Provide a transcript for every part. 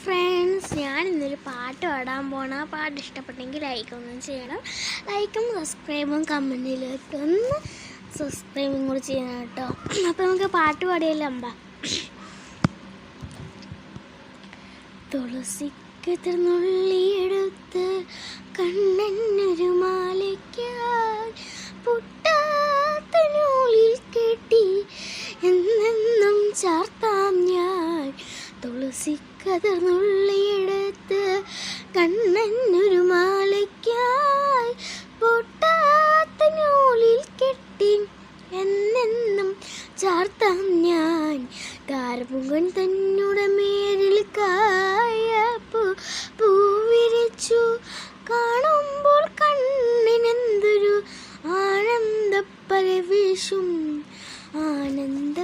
Friends ഞാൻ ഇന്നൊരു പാട്ട് പാടാൻ പോണ. ആ പാട്ട് ഇഷ്ടപ്പെട്ടെങ്കിൽ ലൈക്കൊന്നും ചെയ്യണം. ലൈക്കും സബ്സ്ക്രൈബും കമന്റിലേക്ക് ഒന്ന് സബ്സ്ക്രൈബും കൂടി ചെയ്യണം കേട്ടോ. അപ്പോൾ നമുക്ക് പാട്ട് പാടിയല്ലോ അമ്പ? തുളസിക്കതിർന്നുള്ളിയെടുത്ത് കണ്ണനൊരു കണ്ണൊരു പുട്ടാത്ത നൂലിൽ കെട്ടി എന്നെന്നും ചാർത്താം തുളസിക്കതിർന്നുള്ളിയെടുത്ത് കണ്ണനൊരു മാലയ്ക്കായി പൊട്ടാത്ത നൂലിൽ കെട്ടി എന്നെന്നും ചാർത്താം ഞാൻ. കാർമുകൻ തന്നുടെ മേരിൽ കായപ്പൂ പൂവിരിച്ചു. കാണുമ്പോൾ കണ്ണിനെന്തൊരു ആനന്ദ പരവേശം ആനന്ദ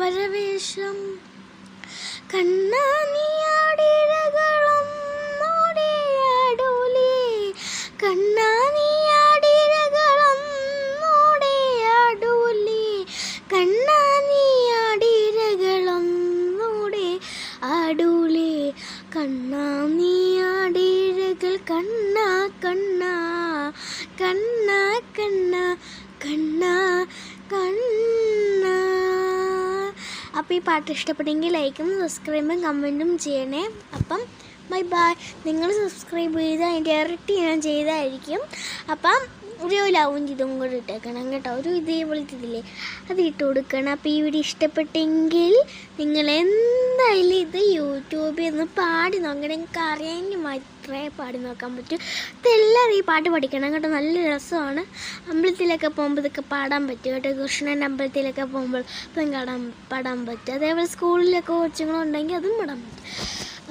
പരവേശം കണ്ണ കണ്ണ കണ്ണാ ആടൂലേ കണ്ണാനിയാടിരകൾ കണ്ണാ കണ്ണാ. കണ്ണാ കണ്ണാ കണ്ണാ കണ്ണാ. അപ്പോൾ ഈ പാട്ട് ഇഷ്ടപ്പെട്ടെങ്കിൽ ലൈക്കും സബ്സ്ക്രൈബും കമന്റും ചെയ്യണേ. അപ്പം ബൈ ബൈ നിങ്ങൾ സബ്സ്ക്രൈബ് ചെയ്ത് അതിന്റെ ഇരട്ടി ഞാൻ ചെയ്തായിരിക്കും. അപ്പം ഒരു ലവും ഇതും കൂടി ഇട്ടേക്കണം കേട്ടോ. ഒരു ഇതേപോലത്തെ ഇതില്ലേ? അത് ഇട്ട് കൊടുക്കണം. അപ്പോൾ ഈ വീഡിയോ ഇഷ്ടപ്പെട്ടെങ്കിൽ നിങ്ങൾ എന്തായാലും ഇത് യൂട്യൂബിൽ നിന്ന് പാടി നോക്കണം. എനിക്ക് അറിയാമെങ്കിൽ മാത്രമേ പാടി നോക്കാൻ പറ്റൂ. ഇതെല്ലാവരും ഈ പാട്ട് പഠിക്കണം കേട്ടോ. നല്ല രസമാണ്. അമ്പലത്തിലൊക്കെ പോകുമ്പോൾ ഇതൊക്കെ പാടാൻ പറ്റും കേട്ടോ. കൃഷ്ണന്റെ അമ്പലത്തിലൊക്കെ പോകുമ്പോൾ ഇപ്പം കടാൻ പാടാൻ പറ്റും. അതേപോലെ സ്കൂളിലൊക്കെ കൊച്ചുങ്ങളുണ്ടെങ്കിൽ അതും പാടാൻ പറ്റും.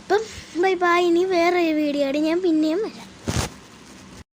അപ്പം ബൈ ബൈ ഇനി വേറൊരു വീഡിയോ ആയിട്ട് ഞാൻ പിന്നെയും വരാം.